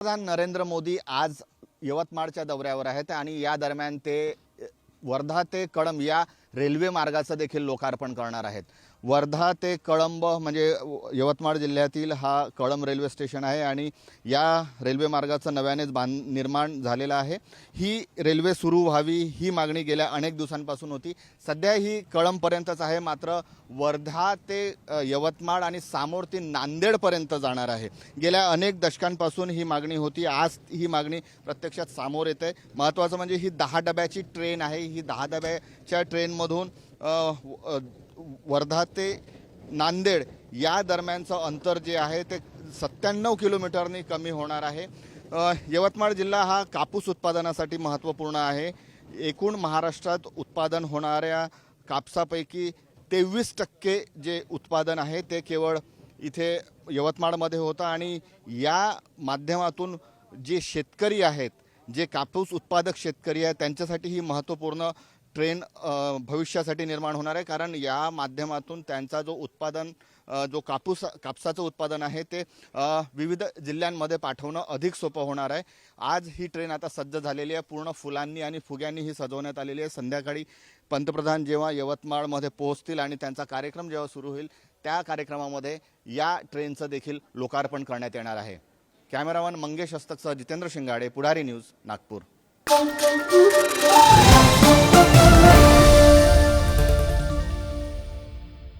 पंतप्रधान नरेंद्र मोदी आज यवतमाळच्या दौऱ्यावर आहेत आणि या दरम्यान ते वर्धा ते कळंब या रेल्वे मार्गाचं देखील लोकार्पण करणार आहेत. वर्धा ते कळंब म्हणजे व- यवतमाळ जिल्ह्यातील हा कळंब रेल्वे स्टेशन आहे आणि या रेल्वे मार्गाचं नव्यानेच बांध निर्माण झालेलं आहे. ही रेल्वे सुरू व्हावी ही मागणी गेल्या अनेक दिवसांपासून होती. सध्या ही कळंबपर्यंतच आहे मात्र वर्धा ते यवतमाळ आणि सामोर ती नांदेडपर्यंत जाणार आहे. गेल्या अनेक दशकांपासून ही मागणी होती. आज ही मागणी प्रत्यक्षात सामोर येते. महत्त्वाचं म्हणजे ही दहा डब्याची ट्रेन आहे. ही दहा डब्याच्या ट्रेनमधून वर्धा ते नांदेड या दरम्यानचं अंतर जे आहे ते सत्त्याण्णव किलोमीटरनी कमी होणार आहे. यवतमाळ जिल्हा हा कापूस उत्पादनासाठी महत्त्वपूर्ण आहे. एकूण महाराष्ट्रात उत्पादन होणाऱ्या कापसापैकी तेवीस टक्के जे उत्पादन आहे ते केवळ इथे यवतमाळमध्ये होतं आणि या माध्यमातून जे शेतकरी आहेत जे कापूस उत्पादक शेतकरी आहेत त्यांच्यासाठी ही महत्त्वपूर्ण ट्रेन भविष्यासाठी निर्माण होणार आहे. कारण या माध्यमातून त्यांचा जो उत्पादन जो कापूस कापसाचं उत्पादन आहे ते विविध जिल्ह्यांमध्ये पाठवणं अधिक सोपं होणार आहे. आज ही ट्रेन आता सज्ज झालेली आहे. पूर्ण फुलांनी आणि फुग्यांनी ही सजवण्यात आलेली आहे. संध्याकाळी पंतप्रधान जेव्हा यवतमाळमध्ये पोहोचतील आणि त्यांचा कार्यक्रम जेव्हा सुरू होईल त्या कार्यक्रमामध्ये या ट्रेनचं देखील लोकार्पण करण्यात येणार आहे. कॅमेरामन मंगेश हस्तकसह जितेंद्र शिंगाडे पुढारी न्यूज नागपूर.